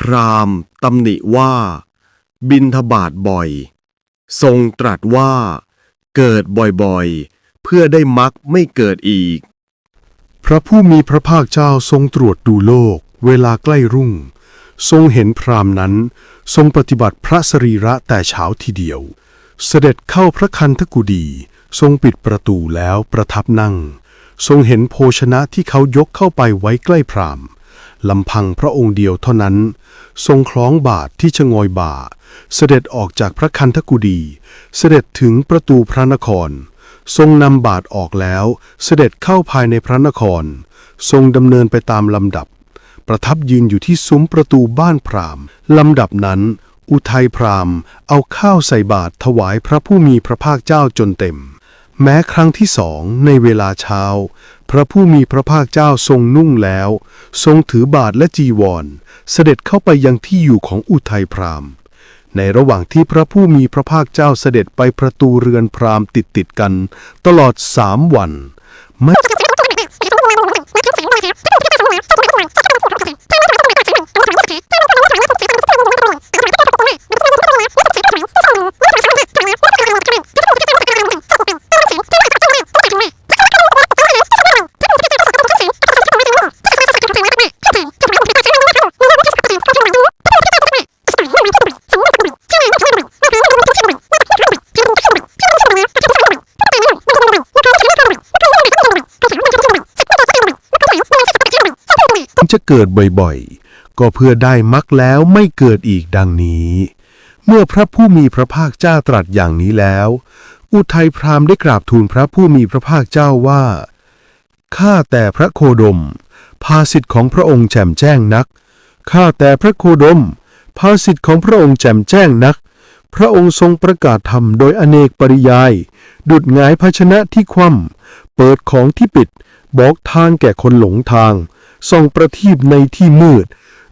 พราหมณ์ตำหนิว่า บินทบาทบ่อย ทรงตรัสว่า เกิดบ่อยๆ เพื่อได้มักไม่เกิดอีก พระผู้มีพระภาคเจ้าทรงตรวจดูโลก เวลาใกล้รุ่ง ทรงเห็นพรามนั้น ทรงปฏิบัติพระสรีระแต่เช้าทีเดียว เสด็จเข้าพระคันธกุดีทรงปิดประตูแล้วประทับนั่ง ทรงเห็นโภชนะที่เขายกเข้าไปไว้ใกล้พราม ลำพังพระองค์เดียวเท่านั้น ทรงคล้องบาทที่ชะงอยบ่า เสด็จออกจากพระคันธกุดี เสด็จถึงประตูพระนคร ทรงนำบาทออกแล้ว เสด็จเข้าภายในพระนคร ทรงดำเนินไปตามลำดับ ประทับยืนอยู่ที่ซุ้มประตูบ้านพราหมณ์ลำดับนั้น อุทัยพราหมณ์ เอาข้าวใส่บาตรถวายพระผู้มีพระภาคเจ้าจนเต็มแม้ครั้งที่สองในเวลาเช้า พระผู้มีพระภาคเจ้าทรงนุ่งแล้ว ทรงถือบาทและจีวร เสด็จเข้าไปยังที่อยู่ของอุทัยพราหมณ์ในระหว่างที่พระผู้มีพระภาคเจ้าเสด็จไปประตูเรือนพราหมณ์ติดติดกัน ตลอดสามวันไม่ จะเกิดบ่อยๆ ก็เพื่อได้มักแล้วไม่เกิดอีกดังนี้ เมื่อพระผู้มีพระภาคเจ้าตรัสอย่างนี้แล้ว อุทัยพราหมณ์ได้กราบทูลพระผู้มีพระภาคเจ้าว่าข้าแต่พระโคดม ภาสิทธิ์ของพระองค์แจ่มแจ้งนักข้าแต่พระโคดม ภาสิทธิ์ของพระองค์แจ่มแจ้งนัก พระองค์ทรงประกาศธรรมโดยอเนกปริยาย ดุดหงายภาชนะที่คว่ำเปิดของที่ปิด บอกทางแก่คนหลงทาง ส่องประทีปในที่มืด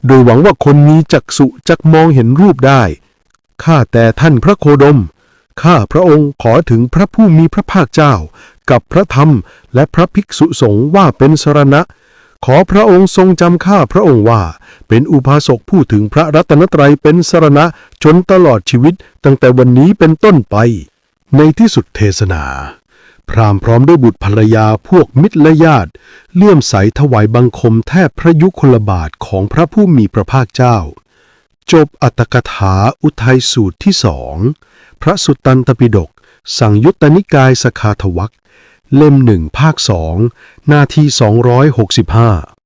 โดยหวังว่าคนมีจักษุจักมองเห็นรูปได้ ข้าแต่ท่านพระโคดม ข้าพระองค์ขอถึงพระผู้มีพระภาคเจ้า กับพระธรรมและพระภิกษุสงฆ์ว่าเป็นสรณะ ขอพระองค์ทรงจำข้าพระองค์ว่า เป็นอุบาสกผู้ถึงพระรัตนตรัยเป็นสรณะจนตลอดชีวิตตั้งแต่วันนี้เป็นต้นไป ในที่สุดเทศนา พราหมณ์พร้อมด้วยบุตรภรรยาพวกมิตรและญาติ เลื่อมใสถวายบังคมแทบพระยุคลบาทของพระผู้มีพระภาคเจ้า จบอัตถกถาอุทัยสูตรที่สอง พระสุตตันตปิฎกสังยุตตนิกายสคาทวักเล่มหนึ่งภาคสองนาที 265